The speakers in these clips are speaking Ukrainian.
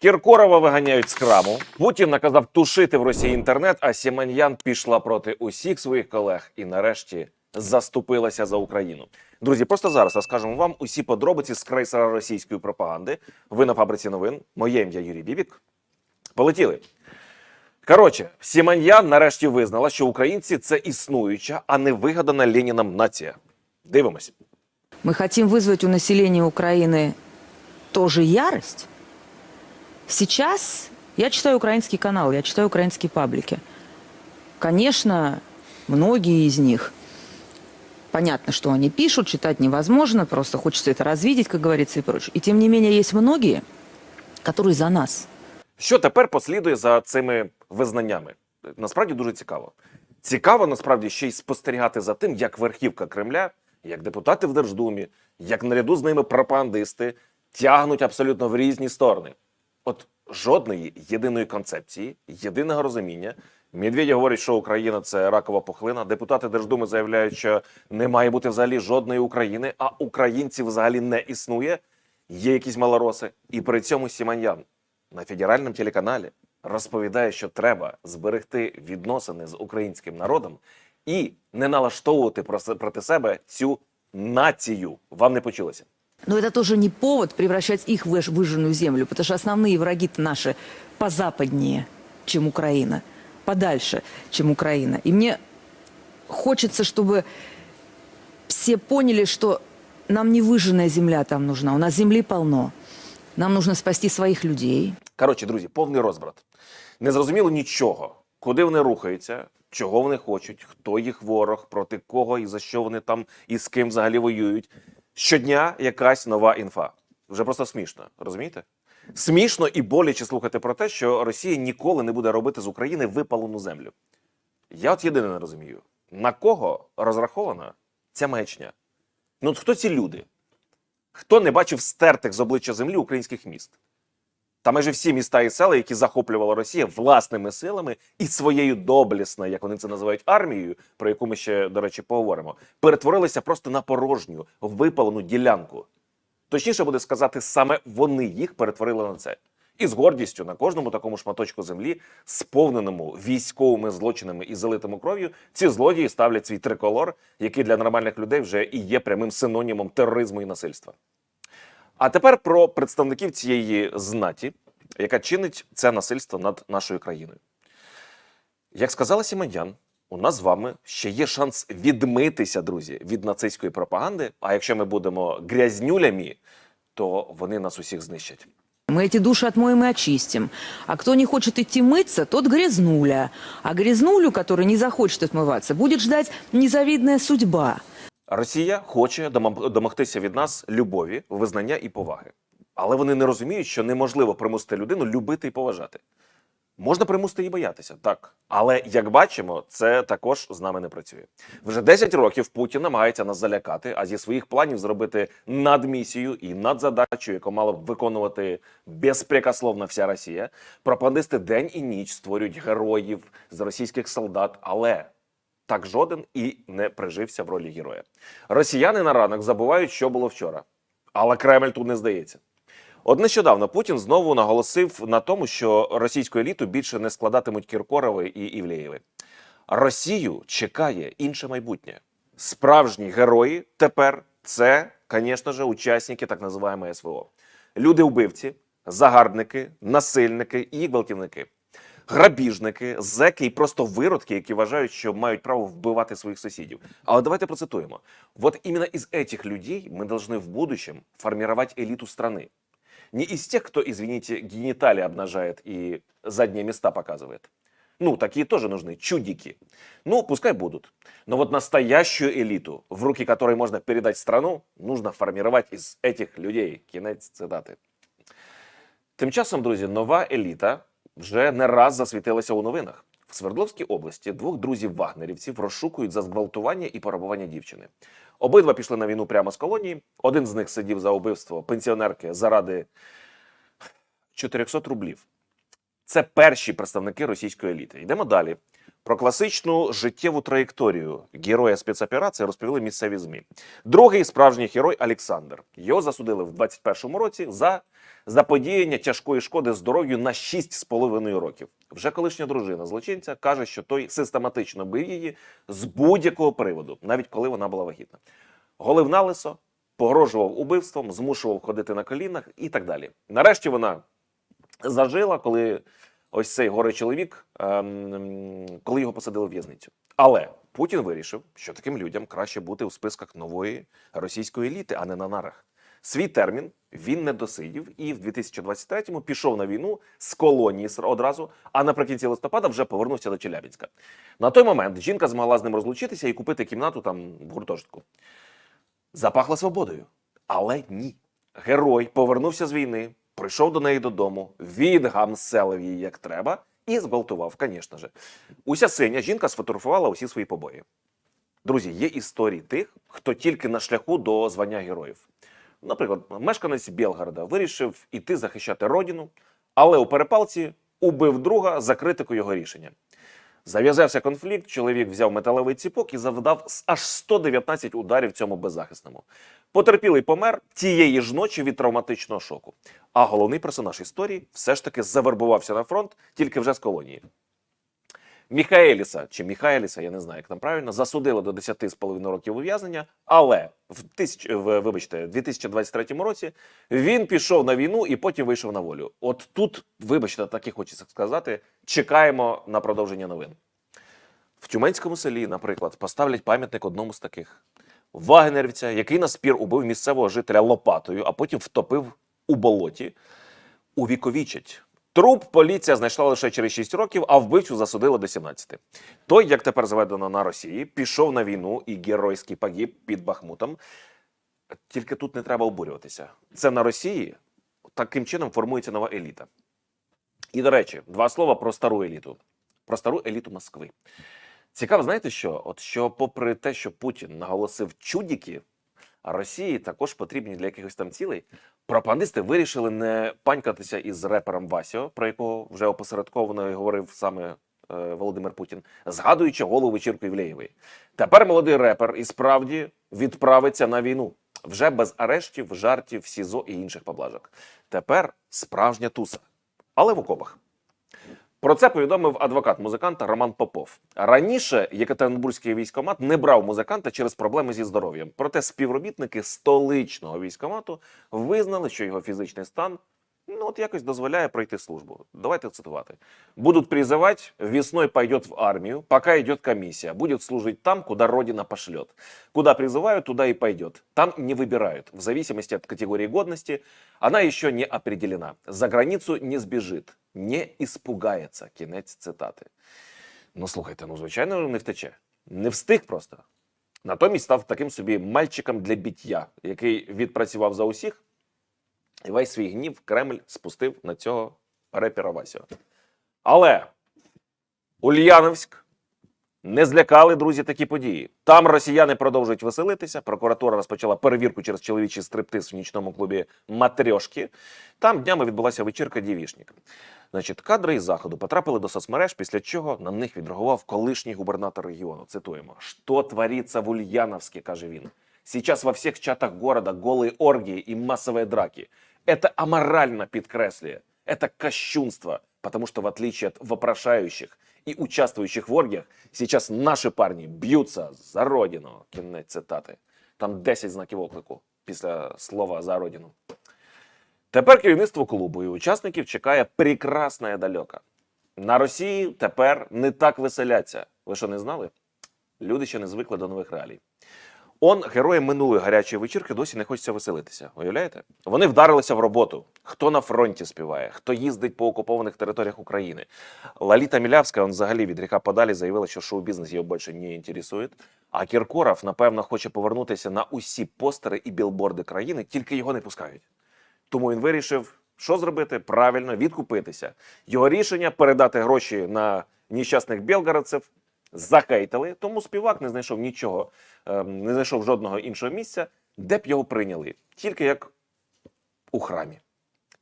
Кіркорова виганяють з храму. Путін наказав тушити в Росії інтернет, а Сіманьян пішла проти усіх своїх колег і нарешті заступилася за Україну. Друзі, просто зараз розкажемо вам усі подробиці з крейсера російської пропаганди. Ви на фабриці новин. Моє ім'я Юрій Бібік. Полетіли. Коротше, Сіманьян нарешті визнала, що українці це існуюча, а не вигадана Леніном нація. Дивимось. Мы хотим вызвать у населения Украины тоже ярость. Сейчас я читаю украинский канал, я читаю украинские паблики. Конечно, многие из них, понятно, что они пишут, читать невозможно, просто хочется это развидеть, как говорится, и прочее. И тем не менее есть многие, которые за нас. Що тепер послідує за цими визнаннями? Насправді дуже цікаво. Цікаво насправді ще й спостерігати за тим, як верхівка Кремля, як депутати в Держдумі, як наряду з ними пропагандисти тягнуть абсолютно в різні сторони. От жодної єдиної концепції, єдиного розуміння. Медведєв говорить, що Україна це ракова пухлина. Депутати Держдуми заявляють, що не має бути взагалі жодної України, а українців взагалі не існує. Є якісь малороси. І при цьому Сіманьян на федеральному телеканалі розповідає, що треба зберегти відносини з українським народом і не налаштовувати про- проти себе цю націю. Вам не почулося? Но это тоже не повод превращать их в выж- выжженную землю, потому что основные враги-то наши позападнее, чем Украина, подальше, чем Украина. И мне хочется, чтобы все поняли, что нам не выжженная земля там нужна, у нас земли полно. Нам нужно спасти своих людей, Коротше, друзі, повний розбрат. Не зрозуміло нічого, куди вони рухаються, чого вони хочуть, хто їх ворог, проти кого і за що вони там і з ким взагалі воюють. Щодня якась нова інфа. Вже просто смішно, розумієте? Смішно і боляче слухати про те, що Росія ніколи не буде робити з України випалену землю. Я от єдине не розумію, на кого розрахована ця маячня? Ну от хто ці люди? Хто не бачив стертих з обличчя землі українських міст? Та майже всі міста і села, які захоплювала Росія власними силами і своєю доблісною, як вони це називають, армією, про яку ми ще, до речі, поговоримо, перетворилися просто на порожню, випалену ділянку. Точніше буде сказати, саме вони їх перетворили на це. І з гордістю на кожному такому шматочку землі, сповненому військовими злочинами і залитому кров'ю, ці злодії ставлять свій триколор, який для нормальних людей вже і є прямим синонімом тероризму і насильства. А тепер про представників цієї знаті, яка чинить це насильство над нашою країною. Як сказала Сіманян, у нас з вами ще є шанс відмитися, друзі, від нацистської пропаганди. А якщо ми будемо грязнюлями, то вони нас усіх знищать. Мы эти души отмоем и очистим. А кто не хочет идти мыться, тот грязнуля. А грязнулю, который не захочет отмываться, будет ждать незавидная судьба. Росія хоче домог- домогтися від нас любові, визнання і поваги. Але вони не розуміють, що неможливо примусити людину любити і поважати. Можна примусити її боятися, так. Але як бачимо, це також з нами не працює. Вже 10 років Путін намагається нас залякати, а зі своїх планів зробити надмісію і надзадачу, яку мала б виконувати безпрекословно вся Росія. Пропагандисти день і ніч створюють героїв з російських солдат, але так жоден і не прижився в ролі героя. Росіяни на ранок забувають, що було вчора. Але Кремль тут не здається. От нещодавно Путін знову наголосив на тому, що російську еліту більше не складатимуть Кіркорови і Івлеєви. Росію чекає інше майбутнє. Справжні герої тепер це, звісно ж, учасники так називаємої СВО. Люди-вбивці, загарбники, насильники і гвалтівники. Грабіжники, зеки і просто виродки, які вважають, що мають право вбивати своїх сусідів. Але давайте процитуємо. Вот именно из этих людей мы должны в будущем формировать элиту страны. Не из тех, кто, извините, гениталии обнажает и задние места показывает. Ну, такие тоже нужны, чудики. Ну, пускай будут. Но вот настоящую элиту, в руки которой можно передать страну, нужно формировать из этих людей. Кінець цитати. Тим часом, друзі, нова еліта вже не раз засвітилася у новинах. В Свердловській області двох друзів-вагнерівців розшукують за зґвалтування і порабування дівчини. Обидва пішли на війну прямо з колонії. Один з них сидів за убивство пенсіонерки заради 400 рублів. Це перші представники російської еліти. Йдемо далі. Про класичну життєву траєкторію героя спецоперації розповіли місцеві ЗМІ. Другий справжній герой Олександр. Його засудили в 21-му році за заподіяння тяжкої шкоди здоров'ю на 6,5 років. Вже колишня дружина злочинця каже, що той систематично бив її з будь-якого приводу, навіть коли вона була вагітна. Голив на лисо, погрожував убивством, змушував ходити на колінах і так далі. Нарешті вона зажила, коли ось цей горе чоловік, ем, коли його посадили в в'язницю. Але Путін вирішив, що таким людям краще бути у списках нової російської еліти, а не на нарах. Свій термін він не досидів і в 2023-му пішов на війну з колонії одразу, а наприкінці листопада вже повернувся до Челябінська. На той момент жінка змогла з ним розлучитися і купити кімнату там в гуртожитку. Запахла свободою. Але ні. Герой повернувся з війни, прийшов до неї додому, відгамселив її як треба і зґвалтував, звісно ж. Уся синя жінка сфотографувала усі свої побої. Друзі, є історії тих, хто тільки на шляху до звання героїв. Наприклад, мешканець Білгорода вирішив іти захищати родину, але у перепалці убив друга за критику його рішення. Зав'язався конфлікт, чоловік взяв металевий ціпок і завдав аж 119 ударів цьому беззахисному. Потерпілий помер тієї ж ночі від травматичного шоку. А головний персонаж історії все ж таки завербувався на фронт тільки вже з колонії. Міхаеліса чи Міхаеліса, я не знаю, як там правильно, засудили до 10,5 років ув'язнення, але в, тисяч, в, вибачте, в 2023 році він пішов на війну і потім вийшов на волю. От тут, вибачте, так і хочеться сказати, чекаємо на продовження новин. В Тюменському селі, наприклад, поставлять пам'ятник одному з таких вагнерівця, який на спір убив місцевого жителя лопатою, а потім втопив у болоті. Увіковічать. Труп поліція знайшла лише через 6 років, а вбивцю засудили до 17. Той, як тепер заведено на Росії, пішов на війну і геройський погиб під Бахмутом. Тільки тут не треба обурюватися. Це на Росії таким чином формується нова еліта. І, до речі, два слова про стару еліту. Про стару еліту Москви. Цікаво, знаєте що? От що, попри те, що Путін наголосив чудіки, а Росії також потрібні для якихось там цілей, пропагандисти вирішили не панькатися із репером Васіо, про якого вже опосередковано говорив саме е, Володимир Путін, згадуючи голову вечірку Євлеєвої. Тепер молодий репер і справді відправиться на війну вже без арештів, жартів, СІЗО і інших поблажок. Тепер справжня туса, але в окопах. Про це повідомив адвокат музиканта Роман Попов. Раніше Єкатеринбурзький військомат не брав музиканта через проблеми зі здоров'ям. Проте співробітники столичного військомату визнали, що його фізичний стан ну от якось дозволяє пройти службу. Давайте цитувати. Будут призывать, весной пойдет в армию, пока идет комиссия. Будет служить там, куда Родина пошлет. Куда призывают, туда и пойдет. Там не выбирают. В зависимости от категории годности она еще не определена. За границу не сбежит, не испугается. Кінець цитати. Ну слухайте, ну звичайно не втече. Не встиг просто. Натомість став таким собі мальчиком для біття, який відпрацював за усіх, і весь свій гнів Кремль спустив на цього репера Васю. Але Ульяновськ не злякали друзі такі події. Там росіяни продовжують веселитися. Прокуратура розпочала перевірку через чоловічий стриптиз в нічному клубі Матрьошки. Там днями відбулася вечірка Дівішник. Значить, кадри із заходу потрапили до соцмереж, після чого на них відреагував колишній губернатор регіону. Цитуємо: «Що твориться в Ульяновске, каже він. Сейчас во всех чатах города голые оргии и массовые драки. Это аморально підкреслює. Это кощунство, потому что в отличие от вопрошающих и участвующих в оргиях, сейчас наши парни б'ються за родину. Кінець цитати. Там 10 знаків оклику після слова за родину. Тепер керівництво клубу і учасників чекає прекрасна далека. На Росії тепер не так веселяться. Ви що не знали? Люди ще не звикли до нових реалій. Он героям минулої гарячої вечірки досі не хочеться веселитися. Уявляєте? Вони вдарилися в роботу. Хто на фронті співає, хто їздить по окупованих територіях України. Лаліта Мілявська, он взагалі від гріха подалі заявила, що шоу-бізнес її більше не інтересує. А Кіркоров, напевно, хоче повернутися на усі постери і білборди країни, тільки його не пускають. Тому він вирішив, що зробити? Правильно відкупитися. Його рішення передати гроші на нещасних білгородців захейтили, тому співак не знайшов нічого, ем, не знайшов жодного іншого місця, де б його прийняли, тільки як у храмі.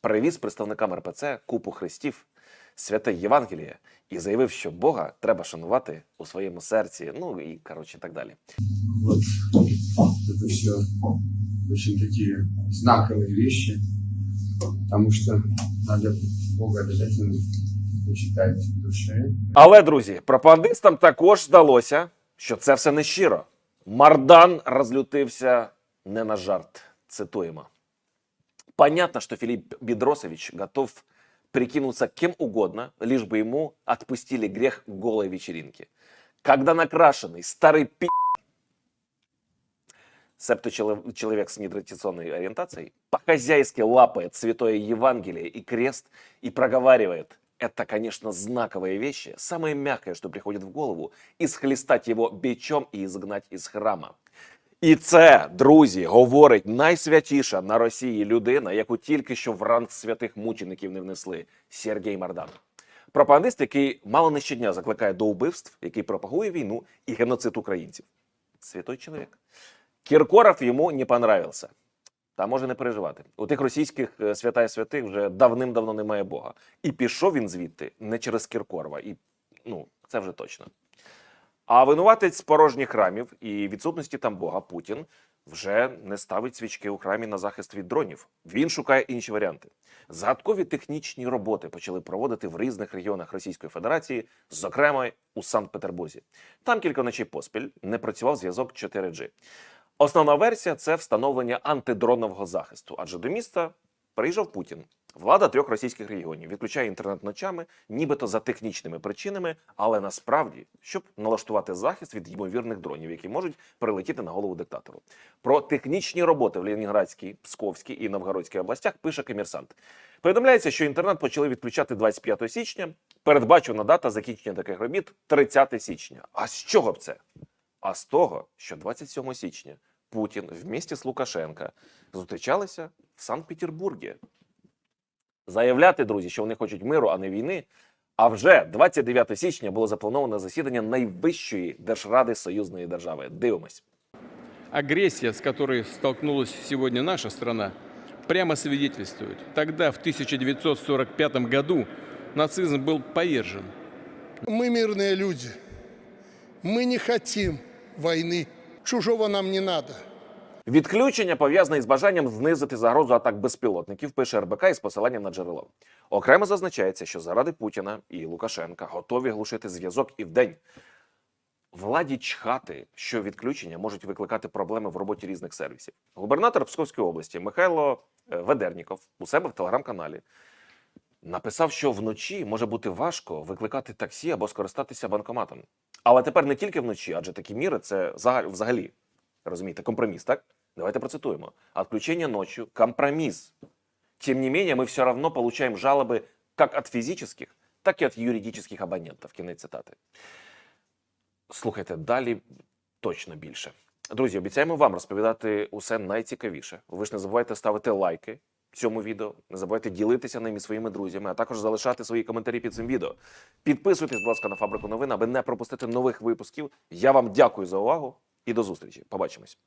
Привіз представникам РПЦ купу хрестів, святе Євангеліє і заявив, що Бога треба шанувати у своєму серці. Ну і коротше так далі. Вот это все очень такие знаковые вещи, потому что надо Бога обязательно почитать в душе. Але, друзі, пропагандистам також здалося, що це все не щиро. Мардан розлютився не на жарт. Цитуємо. Понятно, что Филипп Бедросович готов прикинуться кем угодно, лишь бы ему отпустили грех голой вечеринки. Когда накрашенный старый пи***, чело- человек с нетрадиционной ориентацией, по-хозяйски лапает святое Евангелие и крест и проговаривает это, конечно, знаковые вещи, самое мягкое, что приходит в голову, исхлестать его бичом и изгнать из храма. І це, друзі, говорить найсвятіша на Росії людина, яку тільки що в ранг святих мучеників не внесли Сергій Мардан. Пропагандист, який мало не щодня закликає до убивств, який пропагує війну і геноцид українців. Святой чоловік. Кіркоров йому не понравився. Та може не переживати. У тих російських е, свята і святих вже давним-давно немає Бога. І пішов він звідти не через Кіркорова. І ну, це вже точно. А винуватець порожніх храмів і відсутності там Бога Путін вже не ставить свічки у храмі на захист від дронів. Він шукає інші варіанти. Загадкові технічні роботи почали проводити в різних регіонах Російської Федерації, зокрема у Санкт-Петербурзі. Там кілька ночей поспіль не працював зв'язок 4G. Основна версія це встановлення антидронового захисту, адже до міста приїжджав Путін. Влада трьох російських регіонів відключає інтернет ночами, нібито за технічними причинами, але насправді, щоб налаштувати захист від ймовірних дронів, які можуть прилетіти на голову диктатору. Про технічні роботи в Ленінградській, Псковській і Новгородській областях пише комерсант. Повідомляється, що інтернет почали відключати 25 січня. Передбачена дата закінчення таких робіт 30 січня. А з чого б це? А з того, що 27 січня Путін в місті з Лукашенка зустрічалися в Санкт-Петербургі. Заявляти, друзі, що вони хочуть миру, а не війни. А вже 29 січня було заплановано засідання найвищої держради союзної держави. Дивимось. Агрессия, с которой столкнулась сегодня наша страна, прямо свидетельствует. Тогда, в 1945 году, нацизм был повержен. Мы мирные люди. Мы не хотим войны. Чужого нам не надо. Відключення пов'язане із бажанням знизити загрозу атак безпілотників, пише РБК із посиланням на джерело. Окремо зазначається, що заради Путіна і Лукашенка готові глушити зв'язок і вдень. Владі чхати, що відключення можуть викликати проблеми в роботі різних сервісів. Губернатор Псковської області Михайло е, Ведерніков у себе в телеграм-каналі написав, що вночі може бути важко викликати таксі або скористатися банкоматом. Але тепер не тільки вночі, адже такі міри це взагалі розумієте, компромисс, так? Давайте процитуємо. Отключение ночью – компромисс. Тем не менее, мы все равно получаем жалобы как от физических, так і от юридичних абонентів. Кінець цитати. Слухайте, далі точно більше. Друзі, обіцяємо вам розповідати усе найцікавіше. Ви ж не забувайте ставити лайки цьому відео, не забувайте ділитися ними зі своїми друзями, а також залишати свої коментарі під цим відео. Підписуйтесь, будь ласка, на фабрику новин, аби не пропустити нових випусків. Я вам дякую за увагу і до зустрічі. Побачимось.